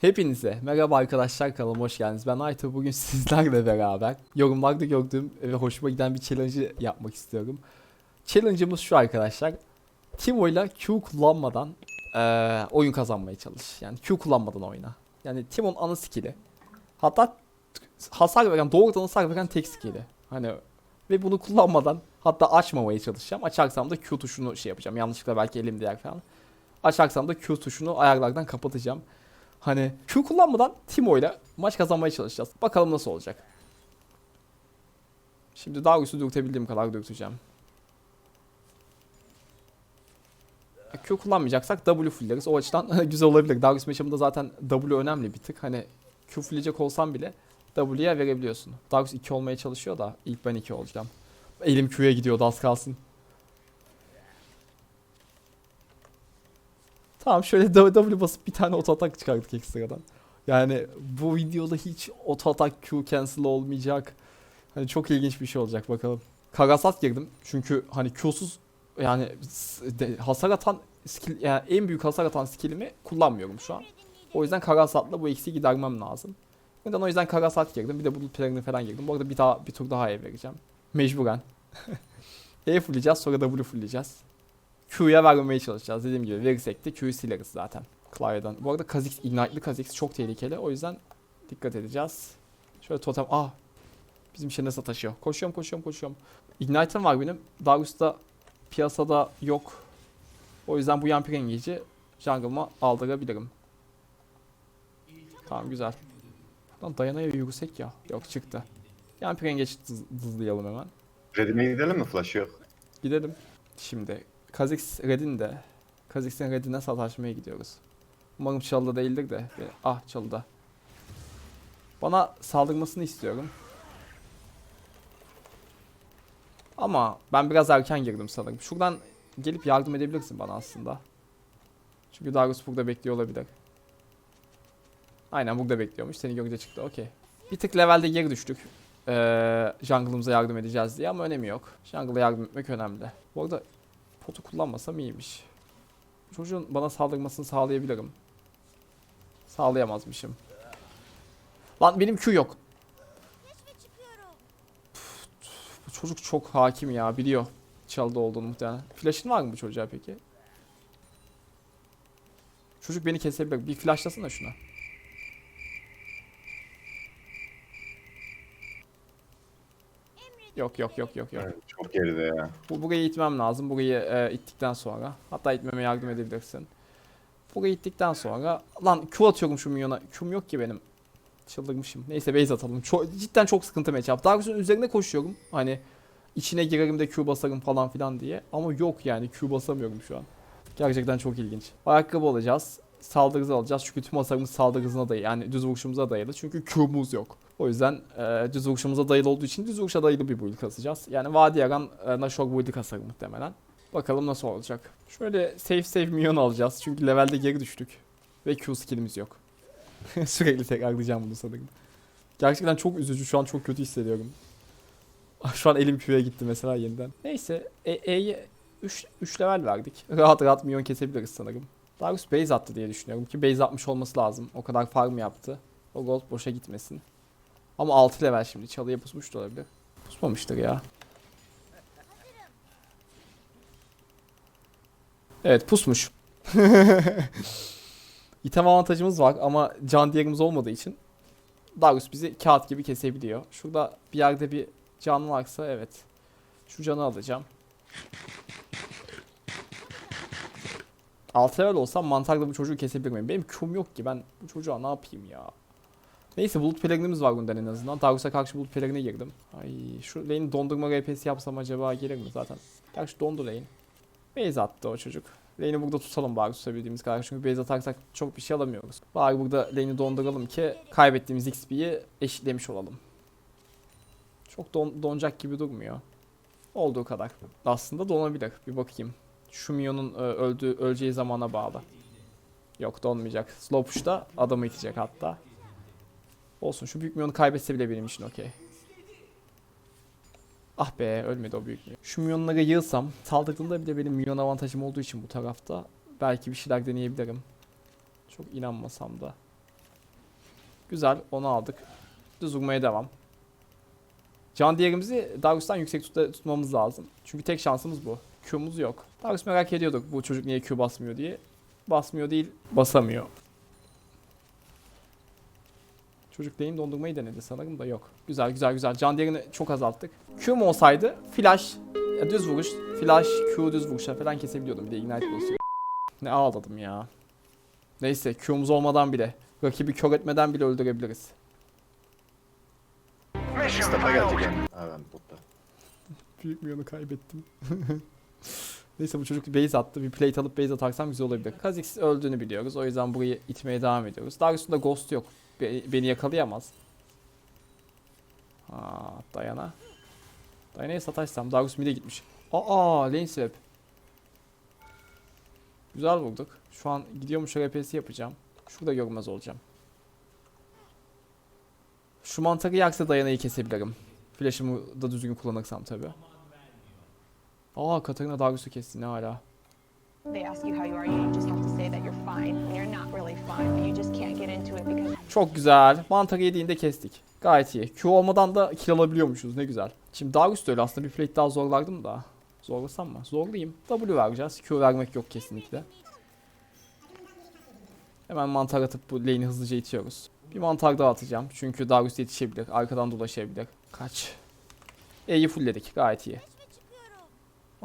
Hepinize merhaba arkadaşlar kanalıma hoş geldiniz. Ben Aytu bugün sizlerle beraber yorumlarda gördüğüm ve hoşuma giden bir challenge yapmak istiyorum. Challenge'ımız şu arkadaşlar. Timo ile Q kullanmadan eee, oyun kazanmaya çalış. Yani Q kullanmadan oyna. Yani Timo'nun ana skill'i. Hatta hasar veren, doğrudan hasar veren tek skill'i. Hani ve bunu kullanmadan hatta açmamaya çalışacağım. Açarsam da Q tuşunu şey yapacağım. Yanlışlıkla belki elim değer falan. Açarsam da Q tuşunu ayarlardan kapatacağım. Hani Q kullanmadan Timo ile maç kazanmaya çalışacağız. Bakalım nasıl olacak. Şimdi Darius'u dürtebildiğim kadar dürteceğim. Q kullanmayacaksak W fulleriz. O açıdan güzel olabilir. Darius matchup'ında zaten W önemli bir tık. Hani Q fullleyecek olsam bile W'ye verebiliyorsun. Darius 2 olmaya çalışıyor da ilk ben 2 olacağım. Elim Q'ya gidiyordu az kalsın. Tamam şöyle W basıp bir tane auto atak çıkardık ekstradan. Yani bu videoda hiç auto atak Q cancel olmayacak. Hani çok ilginç bir şey olacak bakalım. Karasat girdim çünkü hani Q'suz yani hasar atan skill yani en büyük hasar atan skillimi kullanmıyorum şu an. O yüzden Karasat'la bu eksiği gidermem lazım. Neden o yüzden Karasat girdim. Bir de Bulut Plane'e falan girdim. Bu arada bir daha bir tur daha E vereceğim. Mecburen. E fullleyeceğiz sonra W fullleyeceğiz. Q'ya vermemeye çalışacağız. Dediğim gibi verirsek de Q'yu sileriz zaten. Clary'dan. Bu arada Kha'Zix, Ignite'lı Kha'Zix çok tehlikeli. O yüzden dikkat edeceğiz. Şöyle totem. Ah! Bizim şey nasıl taşıyor. Koşuyorum koşuyorum koşuyorum. Ignite'ım var benim. Darius'ta piyasada yok. O yüzden bu Yampir engeji jungle'ıma aldırabilirim. Tamam güzel. Lan dayanaya yürüsek ya. Yok çıktı. Yampir engeç hızlayalım hemen. Redim'e gidelim mi? Flash yok. Gidelim. Şimdi Kha'Zix Red'in de Kha'Zix'in Red'ine sataşmaya gidiyoruz. Umarım çalıda değildir de. Ah çalıda. Bana saldırmasını istiyorum. Ama ben biraz erken girdim sanırım. Şuradan gelip yardım edebilirsin bana aslında. Çünkü Darius burada bekliyor olabilir. Aynen burada bekliyormuş. Seni görünce çıktı. Okey. Bir tık levelde geri düştük. Ee, jungle'ımıza yardım edeceğiz diye ama önemi yok. Jungle'a yardım etmek önemli. Bu arada potu kullanmasam iyiymiş. Çocuğun bana saldırmasını sağlayabilirim. Sağlayamazmışım. Lan benim Q yok. Bu çocuk çok hakim ya biliyor. Çaldı olduğunu muhtemelen. Flash'ın var mı bu çocuğa peki? Çocuk beni kesebilir. Bir flashlasana şuna. Yok yok yok yok yok. Evet, çok geride ya. Bu burayı itmem lazım. Burayı e, ittikten sonra. Hatta itmeme yardım edebilirsin. Burayı ittikten sonra. Lan Q atıyorum şu minyona. Q'm yok ki benim. Çıldırmışım. Neyse base atalım. Çok, cidden çok sıkıntı matchup. Darius'un üzerine koşuyorum. Hani içine girerim de Q basarım falan filan diye. Ama yok yani Q basamıyorum şu an. Gerçekten çok ilginç. Ayakkabı alacağız. Saldırı alacağız. Çünkü tüm hasarımız saldırı hızına dayalı. Yani düz vuruşumuza dayalı. Çünkü Q'muz yok. O yüzden e, düz vuruşumuza dayalı olduğu için düz vuruşa dayalı bir build kasacağız. Yani Vadi Yaran e, Nashor build'i kasar muhtemelen. Bakalım nasıl olacak. Şöyle safe safe minyon alacağız. Çünkü levelde geri düştük. Ve Q skillimiz yok. Sürekli tekrarlayacağım bunu sanırım. Gerçekten çok üzücü. Şu an çok kötü hissediyorum. Şu an elim Q'ya gitti mesela yeniden. Neyse. E, E'ye 3, 3 level verdik. Rahat rahat minyon kesebiliriz sanırım. Darius base attı diye düşünüyorum ki base atmış olması lazım. O kadar farm yaptı. O gold boşa gitmesin. Ama 6 level şimdi. Çalıya pusmuş da olabilir. Pusmamıştır ya. Evet pusmuş. İtem avantajımız var ama can diğerimiz olmadığı için Darius bizi kağıt gibi kesebiliyor. Şurada bir yerde bir can varsa evet. Şu canı alacağım. 6 level olsam mantarla bu çocuğu kesebilir miyim? Benim Q'm yok ki ben bu çocuğa ne yapayım ya. Neyse bulut pelerinimiz var bundan en azından. Darius'a karşı bulut pelerine girdim. Ay şu lane'i dondurma RP'si yapsam acaba gelir mi zaten? Gerçi dondu lane. Base attı o çocuk. Lane'i burada tutalım bari tutabildiğimiz kadar. Çünkü base atarsak çok bir şey alamıyoruz. Bari burada lane'i donduralım ki kaybettiğimiz XP'yi eşitlemiş olalım. Çok don donacak gibi durmuyor. Olduğu kadar. Aslında donabilir. Bir bakayım. Şu Mion'un e, öldüğü, öleceği zamana bağlı. Yok donmayacak. Slow push'ta adamı itecek hatta. Olsun şu büyük Mion'u kaybetse bile benim için okey. Ah be ölmedi o büyük Mion. Şu Mion'lara yığsam saldırdığında bile benim Mion avantajım olduğu için bu tarafta belki bir şeyler deneyebilirim. Çok inanmasam da. Güzel onu aldık. Düz vurmaya devam. Can diğerimizi Darius'tan yüksek tut- tutmamız lazım. Çünkü tek şansımız bu. Q'muz yok. Darius merak ediyorduk bu çocuk niye Q basmıyor diye. Basmıyor değil, basamıyor. Çocuk lane dondurmayı denedi sanırım da yok. Güzel güzel güzel. Can değerini çok azalttık. Q mu olsaydı flash, ya düz vuruş, flash, Q düz vuruşa falan kesebiliyordum. Bir de ignite basıyor. Ne ağladım ya. Neyse Q'muz olmadan bile, rakibi kör etmeden bile öldürebiliriz. Mustafa gelecek yani. Ha ben botta. Büyük bir yanı kaybettim. Neyse bu çocuk base attı. Bir plate alıp base atarsam güzel olabilir. Kha'Zix öldüğünü biliyoruz. O yüzden burayı itmeye devam ediyoruz. Darius'un da ghost yok. Be- beni yakalayamaz. Aa, Dayana. Dayana'ya sataşsam. Darius mid'e gitmiş. Aa, lane swap. Güzel vurduk. Şu an gidiyormuş RP'si yapacağım. Şurada görmez olacağım. Şu mantarı yaksa Dayana'yı kesebilirim. Flash'ımı da düzgün kullanırsam tabi. Aa Katarina Darius'u kesti ne hala. Çok güzel. Mantarı yediğinde kestik. Gayet iyi. Q olmadan da kill alabiliyormuşuz ne güzel. Şimdi Darius da öyle aslında bir plate daha zorlardım da. Zorlasam mı? Zorlayayım. W vereceğiz. Q vermek yok kesinlikle. Hemen mantar atıp bu lane'i hızlıca itiyoruz. Bir mantar daha atacağım. Çünkü Darius yetişebilir. Arkadan dolaşabilir. Kaç. E'yi fullledik. Gayet iyi.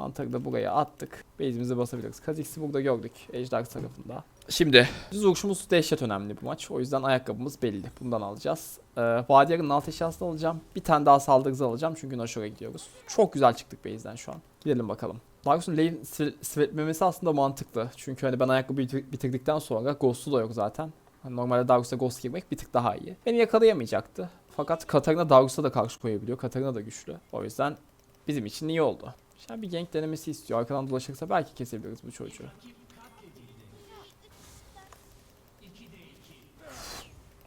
Mantarı da buraya attık. Base'imize basabiliriz. Kha'Zix'i burada gördük. Ejder tarafında. Şimdi düz vuruşumuz dehşet önemli bu maç. O yüzden ayakkabımız belli. Bundan alacağız. Ee, Vadiyar'ın alt eşyasını alacağım. Bir tane daha saldırı hızı alacağım. Çünkü Nashor'a gidiyoruz. Çok güzel çıktık base'den şu an. Gidelim bakalım. Darius'un lane svetmemesi aslında mantıklı. Çünkü hani ben ayakkabıyı bitir- bitirdikten sonra Ghost'u da yok zaten. Hani normalde Darius'a Ghost girmek bir tık daha iyi. Beni yakalayamayacaktı. Fakat Katarina Darius'a da karşı koyabiliyor. Katarina da güçlü. O yüzden bizim için iyi oldu. Şimdi bir gank denemesi istiyor. Arkadan dolaşırsa belki kesebiliriz bu çocuğu.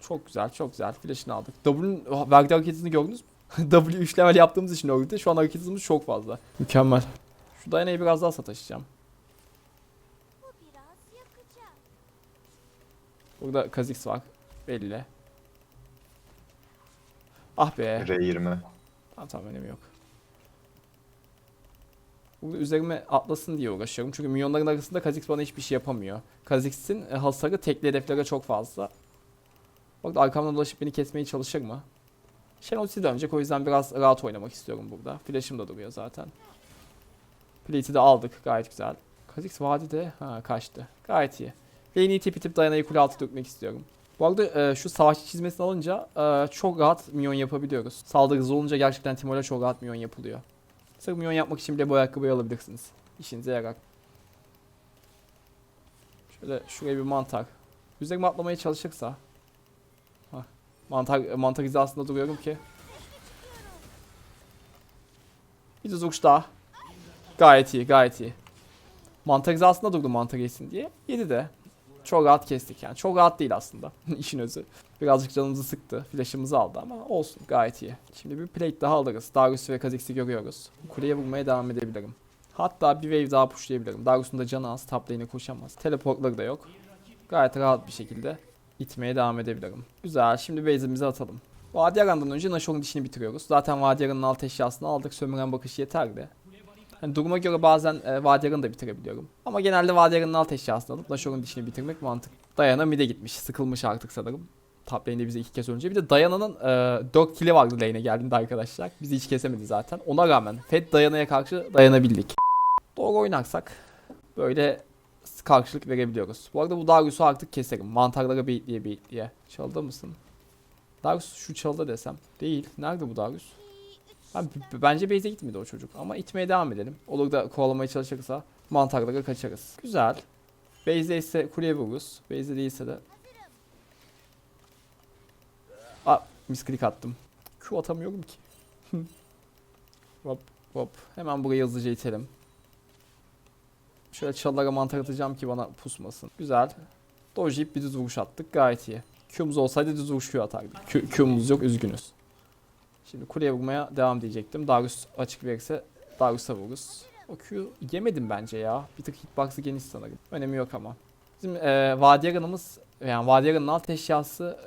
Çok güzel, çok güzel. Flash'ını aldık. W'nin verdiği hareketini gördünüz mü? W 3 level yaptığımız için öldü. Şu an hareket hızımız çok fazla. Mükemmel. Şu Dayana'yı biraz daha sataşacağım. Bu biraz yakacak. Burada Kha'Zix var. Belli. Ah be. R20. Tamam tamam önemi yok. Üzerime atlasın diye uğraşıyorum. Çünkü milyonların arasında Kha'Zix bana hiçbir şey yapamıyor. Kha'Zix'in e, hasarı tekli hedeflere çok fazla. Bak da arkamdan dolaşıp beni kesmeye çalışır mı? Shen ultisi dönecek o yüzden biraz rahat oynamak istiyorum burada. Flash'ım da duruyor zaten. Plate'i de aldık gayet güzel. Kha'Zix vadide ha kaçtı. Gayet iyi. Lane'i itip itip Dayana'yı kule altı dökmek istiyorum. Bu arada e, şu savaşçı çizmesini alınca e, çok rahat minyon yapabiliyoruz. Saldırı hızı olunca gerçekten Timur'a çok rahat minyon yapılıyor. Sırf minyon yapmak için bile bu ayakkabıyı alabilirsiniz. İşinize yarar. Şöyle şuraya bir mantar. Üzerime atlamaya çalışırsa. Hah. Mantar, mantar hizasında duruyorum ki. Bir düz uç daha. Gayet iyi gayet iyi. Mantar hizasında durdu mantar yesin diye. Yedi de. Çok rahat kestik yani. Çok rahat değil aslında işin özü. Birazcık canımızı sıktı. Flash'ımızı aldı ama olsun gayet iyi. Şimdi bir plate daha alırız. Darius ve Kha'Zix'i görüyoruz. Kuleye vurmaya devam edebilirim. Hatta bir wave daha pushlayabilirim. Darius'un da canı az. Top koşamaz. Teleportları da yok. Gayet rahat bir şekilde itmeye devam edebilirim. Güzel. Şimdi base'imizi atalım. Vadiyaran'dan önce Nashor'un dişini bitiriyoruz. Zaten Vadiyaran'ın alt eşyasını aldık. Sömüren bakış yeterli. Hani duruma göre bazen e, Vadiyaran'ı da bitirebiliyorum. Ama genelde Vadiyaran'ın alt eşyasını alıp Nashor'un dişini bitirmek mantıklı. Dayana mid'e gitmiş. Sıkılmış artık sanırım. Top lane'de bize iki kez önce. Bir de Dayana'nın e, 4 kill'i vardı lane'e geldiğinde arkadaşlar. Bizi hiç kesemedi zaten. Ona rağmen Fed Dayana'ya karşı dayanabildik. Doğru oynarsak böyle karşılık verebiliyoruz. Bu arada bu Darius'u artık keserim. Mantarlara beyitleye beyitleye. Çaldı mısın? Darius şu çaldı desem. Değil. Nerede bu Darius? B- bence base'e gitmedi o çocuk. Ama itmeye devam edelim. Olur da kovalamaya çalışırsa mantarlara kaçarız. Güzel. Base'de ise kuleye vururuz. Base'de değilse de Aa, misklik attım. Q atamıyorum ki. hop hop. Hemen burayı hızlıca itelim. Şöyle çalılara mantar atacağım ki bana pusmasın. Güzel. Dojip bir düz vuruş attık. Gayet iyi. Q'muz olsaydı düz vuruş Q atardık. Q, Q'muz yok üzgünüz. Şimdi kuleye vurmaya devam diyecektim. Darius açık verirse Darius'a vururuz. O Q yemedim bence ya. Bir tık hitbox'ı geniş sanırım. Önemi yok ama. Bizim e, Vadiyaran'ımız yani Vadiyaran'ın alt eşyası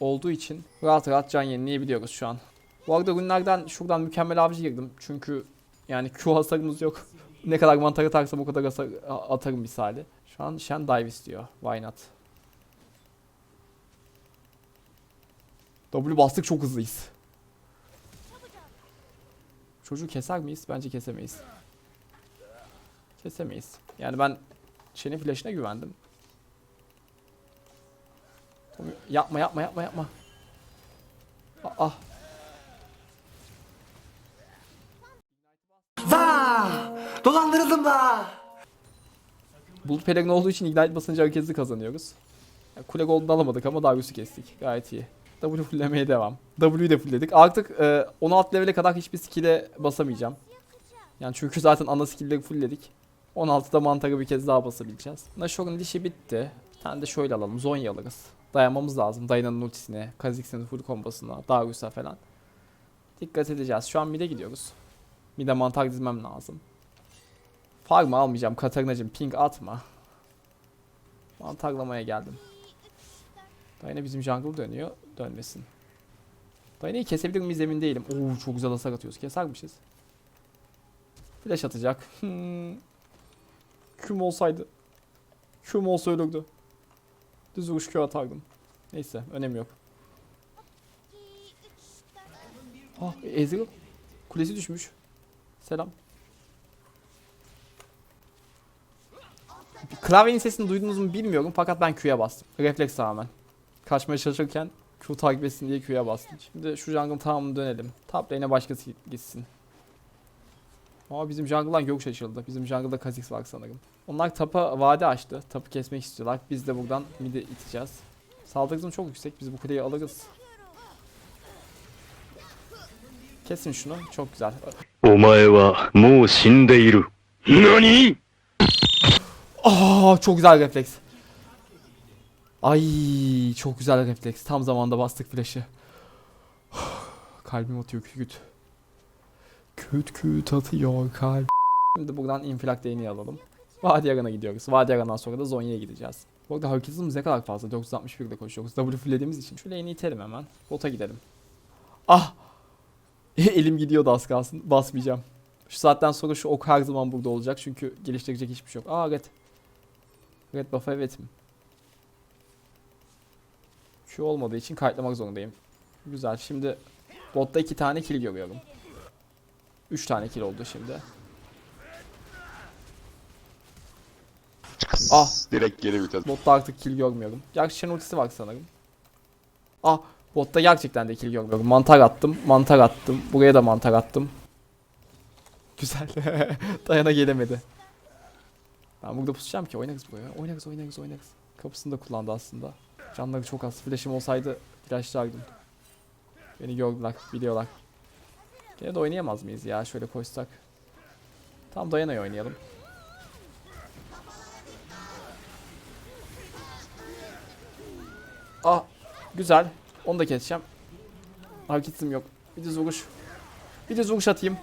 olduğu için rahat rahat can yenileyebiliyoruz şu an. Bu arada günlerden şuradan mükemmel avcı girdim. Çünkü yani Q hasarımız yok. ne kadar mantar atarsam o kadar hasar atarım misali. Şu an Shen dive istiyor. Why not? W bastık çok hızlıyız. Çocuğu keser miyiz? Bence kesemeyiz. Kesemeyiz. Yani ben Shen'in flash'ine güvendim. Tommy, Yapma yapma yapma yapma. Aa. Vaa! Dolandırıldım da. Bulut Pelerin olduğu için Ignite basınca herkesi kazanıyoruz. Yani kule Gold'unu alamadık ama Darius'u kestik. Gayet iyi. W fulllemeye devam. W'yu de fullledik. Artık e, 16 level'e kadar hiçbir skill'e basamayacağım. Yani çünkü zaten ana skill'leri fullledik. 16'da mantarı bir kez daha basabileceğiz. Nashor'un dişi bitti. Bir tane de şöyle alalım. Zonya alırız. Dayanmamız lazım. Dayana'nın ultisine, Kha'Zix'in full kombosuna, Darius'a falan. Dikkat edeceğiz. Şu an mid'e gidiyoruz. Mid'e mantar dizmem lazım. Farm'ı almayacağım. Katarina'cım ping atma. Mantarlamaya geldim. Dayana bizim jungle dönüyor. Dönmesin. Dayana'yı kesebilir miyiz emin değilim. Oo çok güzel hasar atıyoruz. Kesermişiz. Flash atacak. Hmm. Küm olsaydı. Küm olsa ölürdü. Düz vuruş Q atardım. Neyse önemi yok. Ah Ezreal. Kulesi düşmüş. Selam. Klavyenin sesini duydunuz mu bilmiyorum fakat ben Q'ya bastım. Refleks tamamen kaçmaya çalışırken Q takip etsin diye Q'ya bastım. Şimdi şu jungle tamamını dönelim. Top lane'e başkası gitsin. Ama bizim jungle'dan gök açıldı. Bizim jungle'da Kha'Zix var sanırım. Onlar tapa vade açtı. Tapı kesmek istiyorlar. Biz de buradan mid'i iteceğiz. Saldırımız çok yüksek. Biz bu kuleyi alırız. Kesin şunu. Çok güzel. Omae wa mou shindeiru. Nani? Aa, çok güzel refleks. Ay çok güzel refleks. Tam zamanda bastık flash'ı. Kalbim atıyor küt. Küt küt atıyor kalp. Şimdi buradan infilak değneği alalım. Vadiyaran'a gidiyoruz. Vadiyaran'dan sonra da Zonya'ya gideceğiz. Bu arada hızımız ne kadar fazla? 461'de koşuyoruz. W fullediğimiz için. Şu lane'i itelim hemen. Bota gidelim. Ah! Elim gidiyordu az kalsın. Basmayacağım. Şu saatten sonra şu ok her zaman burada olacak. Çünkü geliştirecek hiçbir şey yok. Aa red. Red buff evet mi? Şu olmadığı için kayıtlamak zorundayım. Güzel. Şimdi botta iki tane kill görüyorum. Üç tane kill oldu şimdi. Ah. Direkt geri vites. Botta artık kill görmüyorum. Gerçi Shen ultisi var sanırım. Ah botta gerçekten de kill görmüyorum. Mantar attım. Mantar attım. Buraya da mantar attım. Güzel. Dayana gelemedi. Ben burada pusacağım ki oynarız buraya. Oynarız oynarız oynarız. Kapısını da kullandı aslında. Canları çok az. Flash'im olsaydı flashlardım. Beni gördüler. Biliyorlar. Gene de oynayamaz mıyız ya? Şöyle koşsak. Tam Dayana'yı oynayalım. Ah güzel. Onu da keseceğim. Hareketim yok. Bir düz vuruş. Bir düz vuruş atayım.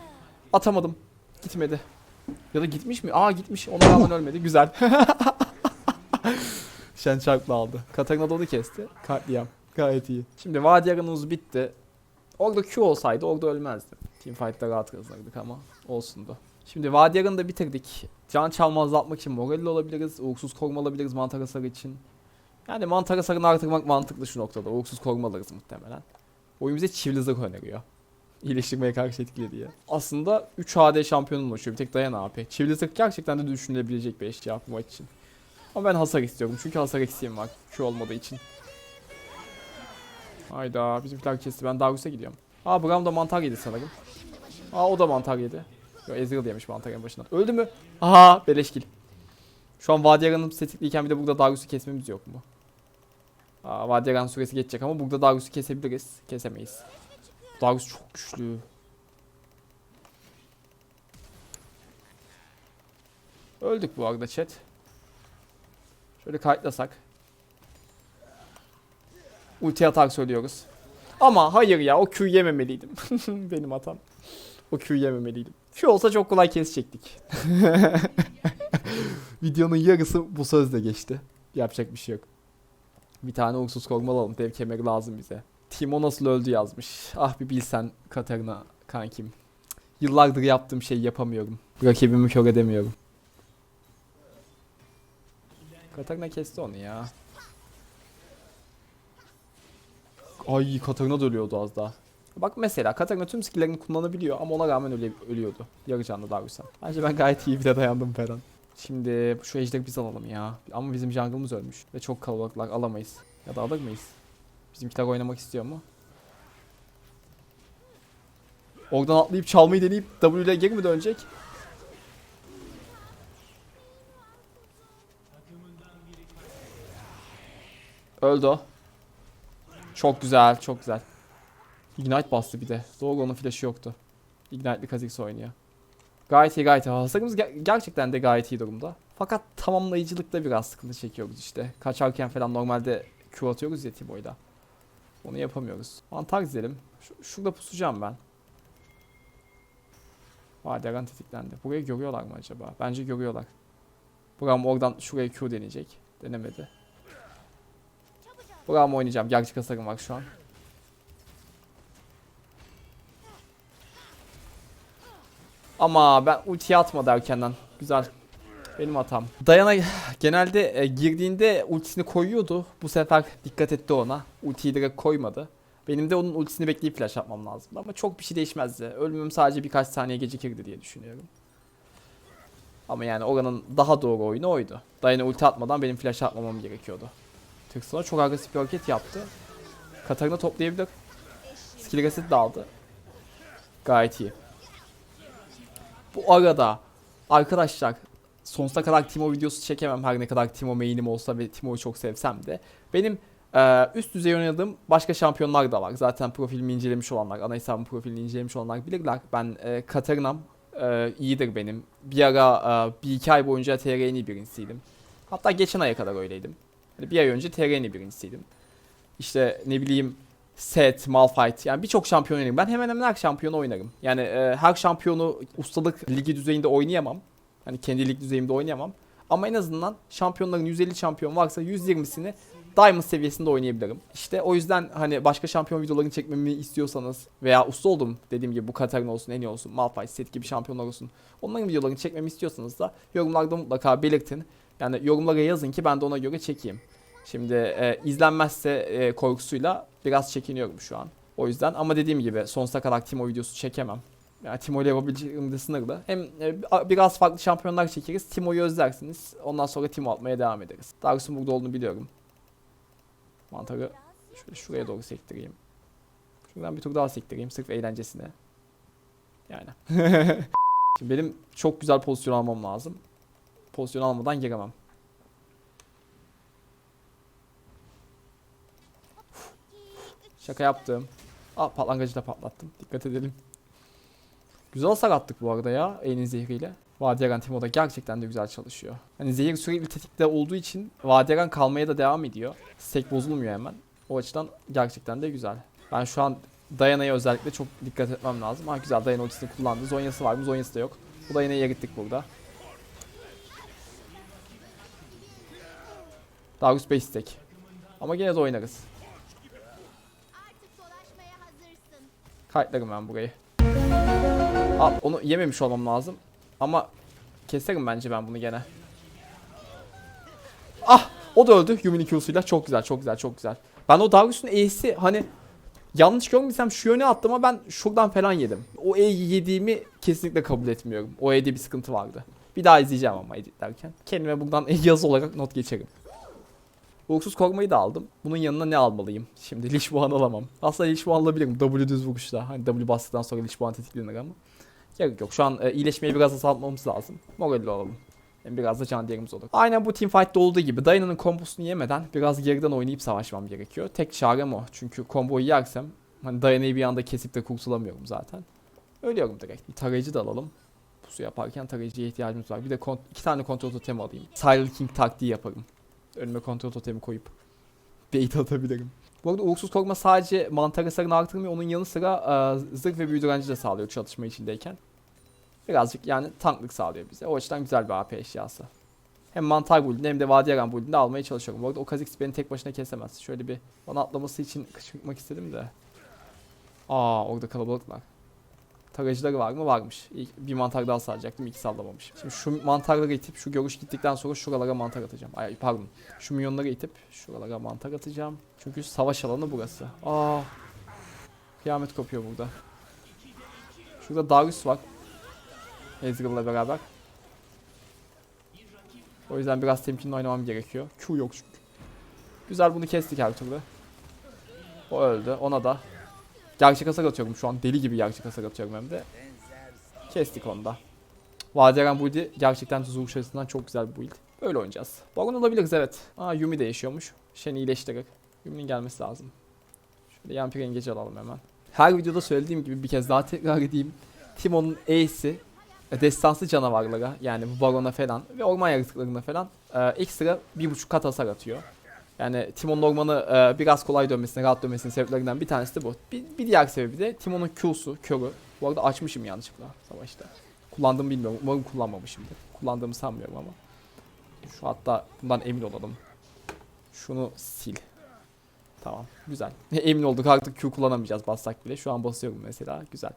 Atamadım. Gitmedi. Ya da gitmiş mi? Aa gitmiş. Ona rağmen ölmedi. Güzel. Şen çarpla aldı. Katarina da onu kesti. Katliam. Gayet iyi. Şimdi Vadiyaran'ımız bitti. Orada Q olsaydı orada ölmezdi. Teamfight'ta rahat kazanırdık ama olsun da. Şimdi Vadiyaran'ı da bitirdik. Can çalma azaltmak için moralli olabiliriz. Uğursuz koruma alabiliriz mantar hasarı için. Yani mantar hasarını artırmak mantıklı şu noktada. Uğursuz koruma alırız muhtemelen. Oyun bize çivili zırh öneriyor. İyileştirmeye karşı etkili diye. Aslında 3 AD şampiyonun ulaşıyor. Bir tek dayan AP. Çivili zırh gerçekten de düşünülebilecek bir eşya maç için. Ama ben hasar istiyorum. Çünkü hasar eksiğim var. Q olmadığı için. Hayda bizimkiler kesti. Ben Darius'a gidiyorum. Aa Braum da mantar yedi sanırım. Aa o da mantar yedi. Yo Ezreal yemiş mantar en başından. Öldü mü? Aha beleşkil. Şu an Vadiyaran'ın tetikliyken bir de burada Darius'u kesmemiz yok mu? Aa, Vadiyaran süresi geçecek ama burada Darius'u kesebiliriz. Kesemeyiz. Darius çok güçlü. Öldük bu arada chat. Şöyle kayıtlasak. Ulti atak söylüyoruz. Ama hayır ya o Q yememeliydim. Benim hatam. O Q yememeliydim. Q olsa çok kolay kesecektik. Videonun yarısı bu sözle geçti. Yapacak bir şey yok. Bir tane uğursuz koruma alalım. Dev kemeri lazım bize. Timo nasıl öldü yazmış. Ah bir bilsen Katarina kankim. Yıllardır yaptığım şeyi yapamıyorum. Rakibimi kör edemiyorum. Katarina kesti onu ya. Ay Katarina da ölüyordu az daha. Bak mesela Katarina tüm skill'lerini kullanabiliyor ama ona rağmen öle, ölüyordu. Yarı canlı Darius'a. Bence ben gayet iyi bir de dayandım Ferhan. Şimdi şu ejderi biz alalım ya. Ama bizim jungle'ımız ölmüş. Ve çok kalabalıklar alamayız. Ya da alır mıyız? Bizimkiler oynamak istiyor mu? Oradan atlayıp çalmayı deneyip W ile geri mi dönecek? Öldü o. Çok güzel, çok güzel. Ignite bastı bir de. Doğru onun flash'ı yoktu. Ignite'li Kha'Zix oynuyor. Gayet iyi gayet iyi. Ger- gerçekten de gayet iyi durumda. Fakat tamamlayıcılıkta biraz sıkıntı çekiyoruz işte. Kaçarken falan normalde Q atıyoruz ya Timo'yla. Onu yapamıyoruz. Mantar dizelim. Şu- şurada pusacağım ben. Vadiyagan tetiklendi. Burayı görüyorlar mı acaba? Bence görüyorlar. Buram oradan şuraya Q deneyecek. Denemedi. Buram oynayacağım. Gerçek hasarım var şu an. Ama ben ultiyi atmadı erkenden. Güzel. Benim hatam. Dayana genelde e, girdiğinde ultisini koyuyordu. Bu sefer dikkat etti ona. Ultiyi direkt koymadı. Benim de onun ultisini bekleyip flash atmam lazımdı. Ama çok bir şey değişmezdi. Ölümüm sadece birkaç saniye gecikirdi diye düşünüyorum. Ama yani oranın daha doğru oyunu oydu. Dayana ulti atmadan benim flash atmamam gerekiyordu. Tıksana çok agresif bir hareket yaptı. Katarina toplayabilir. Skill reset de aldı. Gayet iyi. Bu arada arkadaşlar sonsuza kadar Timo videosu çekemem her ne kadar Timo main'im olsa ve Timo'yu çok sevsem de. Benim e, üst düzey oynadığım başka şampiyonlar da var. Zaten profilimi incelemiş olanlar, ana hesabın profilini incelemiş olanlar bilirler. Ben e, Katarina'm e, iyidir benim. Bir ara e, bir iki ay boyunca TR'ni birincisiydim. Hatta geçen aya kadar öyleydim. Hani bir ay önce TR'ni birincisiydim. İşte ne bileyim Set, Malphite yani birçok şampiyon oynarım. Ben hemen hemen her şampiyonu oynarım. Yani e, her şampiyonu ustalık ligi düzeyinde oynayamam. Hani kendi lig düzeyimde oynayamam. Ama en azından şampiyonların 150 şampiyon varsa 120'sini Diamond seviyesinde oynayabilirim. İşte o yüzden hani başka şampiyon videolarını çekmemi istiyorsanız veya usta oldum dediğim gibi bu Katarina olsun, en iyi olsun, Malphite, Set gibi şampiyonlar olsun. Onların videolarını çekmemi istiyorsanız da yorumlarda mutlaka belirtin. Yani yorumlara yazın ki ben de ona göre çekeyim. Şimdi e, izlenmezse e, korkusuyla biraz çekiniyorum şu an. O yüzden ama dediğim gibi sonsuza kadar Timo videosu çekemem. Yani Timo ile yapabileceğim de sınırlı. Hem e, biraz farklı şampiyonlar çekeriz. Timo'yu özlersiniz. Ondan sonra Timo atmaya devam ederiz. Darius'un burada olduğunu biliyorum. Mantarı şöyle şuraya doğru sektireyim. Şuradan bir tur daha sektireyim sırf eğlencesine. Yani. Şimdi benim çok güzel pozisyon almam lazım. Pozisyon almadan giremem. Şaka yaptım. Aa patlangıcı da patlattım. Dikkat edelim. Güzel hasar attık bu arada ya E'nin zehriyle. Vadiyagan Timo da gerçekten de güzel çalışıyor. Hani zehir sürekli tetikte olduğu için Vadiyagan kalmaya da devam ediyor. Sek bozulmuyor hemen. O açıdan gerçekten de güzel. Ben şu an Dayana'ya özellikle çok dikkat etmem lazım. Ha güzel Dayana ultisini kullandı. Zonya'sı var mı? Zonya'sı da yok. Bu Dayana'ya gittik burada. Darius 5 stack. Ama gene de oynarız. Kayıtlarım ben burayı. Al onu yememiş olmam lazım. Ama keserim bence ben bunu gene. Ah! O da öldü Yumi'nin Q'suyla. Çok güzel, çok güzel, çok güzel. Ben o Darius'un E'si hani yanlış görmediysem şu yöne attım ama ben şuradan falan yedim. O E'yi yediğimi kesinlikle kabul etmiyorum. O E'de bir sıkıntı vardı. Bir daha izleyeceğim ama editlerken. Kendime buradan yazı olarak not geçerim. Vuruksuz korkmayı da aldım. Bunun yanına ne almalıyım? Şimdi Lich Boğan alamam. Aslında Lich Boğan alabilirim. W düz vuruşta. Hani W bastıktan sonra Lich Boğan tetiklenir ama. Gerek yok. Şu an e, iyileşmeyi biraz azaltmamız lazım. Moralli olalım. Hem biraz da can değerimiz olur. Aynen bu teamfight'ta olduğu gibi Dayana'nın kombosunu yemeden biraz geriden oynayıp savaşmam gerekiyor. Tek çarem o. Çünkü komboyu yersem hani Dayana'yı bir anda kesip de kurtulamıyorum zaten. Ölüyorum direkt. Bir tarayıcı da alalım. Pusu yaparken tarayıcıya ihtiyacımız var. Bir de iki tane kontrol totemi alayım. Silent King taktiği yaparım. Önüme kontrol totemi koyup bait atabilirim. Bu arada uğursuz korkma sadece mantar hasarını artırmıyor. Onun yanı sıra e, zırh ve büyü direnci de sağlıyor çatışma içindeyken. Birazcık yani tanklık sağlıyor bize. O açıdan güzel bir AP eşyası. Hem mantar build'ini hem de Vadiyaran build'ini almaya çalışıyorum. Bu arada o Kha'Zix beni tek başına kesemez. Şöyle bir bana atlaması için kışkırtmak istedim de. Aa orada kalabalıklar. Tarayıcıları var mı? Varmış. Bir mantar daha salacaktım. İki sallamamış. Şimdi şu mantarları itip şu görüş gittikten sonra şuralara mantar atacağım. Ay pardon. Şu minyonları itip şuralara mantar atacağım. Çünkü savaş alanı burası. Aa. Kıyamet kopuyor burada. Şurada Darius var. Ezreal'la beraber. O yüzden biraz temkinli oynamam gerekiyor. Q yok çünkü. Güzel bunu kestik her türlü. O öldü. Ona da gerçek hasar atıyorum şu an. Deli gibi gerçek hasar atıyorum hem de. Kestik onu da. Vaderen build'i gerçekten tuz vuruş açısından çok güzel bir build. Böyle oynayacağız. Baron olabiliriz evet. Aa Yumi değişiyormuş. Shen'i iyileştirerek. Yumi'nin gelmesi lazım. Şöyle Yampir Engage alalım hemen. Her videoda söylediğim gibi bir kez daha tekrar edeyim. Timon'un E'si e, destansı canavarlara yani bu barona falan ve orman yaratıklarına falan e, ekstra bir buçuk kat hasar atıyor. Yani Timon'un ormanı e, biraz kolay dönmesine, rahat dönmesinin sebeplerinden bir tanesi de bu. Bir, bir diğer sebebi de Timon'un Q'su, körü. Bu arada açmışım yanlışlıkla savaşta. Kullandığımı bilmiyorum. Umarım kullanmamışımdır. Kullandığımı sanmıyorum ama. Şu hatta bundan emin olalım. Şunu sil. Tamam. Güzel. Emin olduk artık Q kullanamayacağız bassak bile. Şu an basıyorum mesela. Güzel.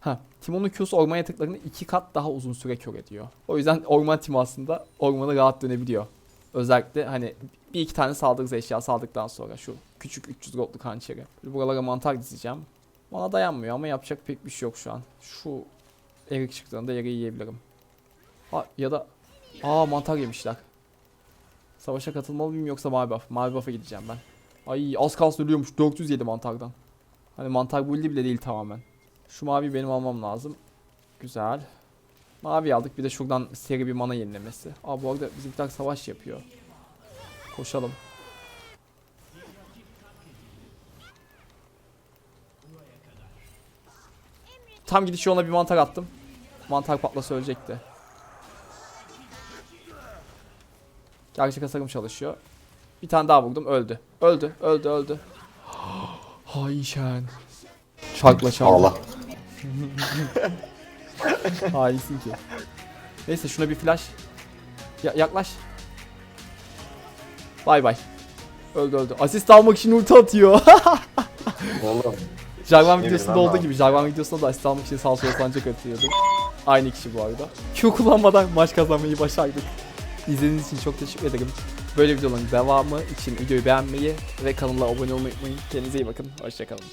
Ha, Timon'un Q'su orman yatıklarını iki kat daha uzun süre kör ediyor. O yüzden orman timi aslında ormanı rahat dönebiliyor. Özellikle hani bir iki tane saldırı eşya saldıktan sonra şu küçük 300 goldluk hançeri. Buralara mantar dizeceğim. Bana dayanmıyor ama yapacak pek bir şey yok şu an. Şu erik çıktığında eriği yiyebilirim. Ha, ya da aa mantar yemişler. Savaşa katılmalı mıyım yoksa mavi buff? Mavi buff'a gideceğim ben. Ay az kalsın ölüyormuş. 407 mantardan. Hani mantar build'i bile değil tamamen. Şu mavi benim almam lazım. Güzel. Mavi aldık. Bir de şuradan seri bir mana yenilemesi. Aa bu arada bizimkiler savaş yapıyor. Koşalım. Tam gidiş yoluna bir mantar attım. Mantar patlasa ölecekti. Gerçek hasarım çalışıyor. Bir tane daha vurdum öldü. Öldü öldü öldü. Hay şen. Çarkla çarkla. Allah. Hainsin ki. Neyse şuna bir flash. Ya- yaklaş. Bay bay. Öldü öldü. Asist almak için ulti atıyor. Oğlum. Jarvan videosunda olduğu gibi Jarvan videosunda da asist almak için sağ sola sancak atıyordu. Aynı kişi bu arada. Q kullanmadan maç kazanmayı başardık. İzlediğiniz için çok teşekkür ederim. Böyle videoların devamı için videoyu beğenmeyi ve kanala abone olmayı unutmayın. Kendinize iyi bakın. Hoşçakalın.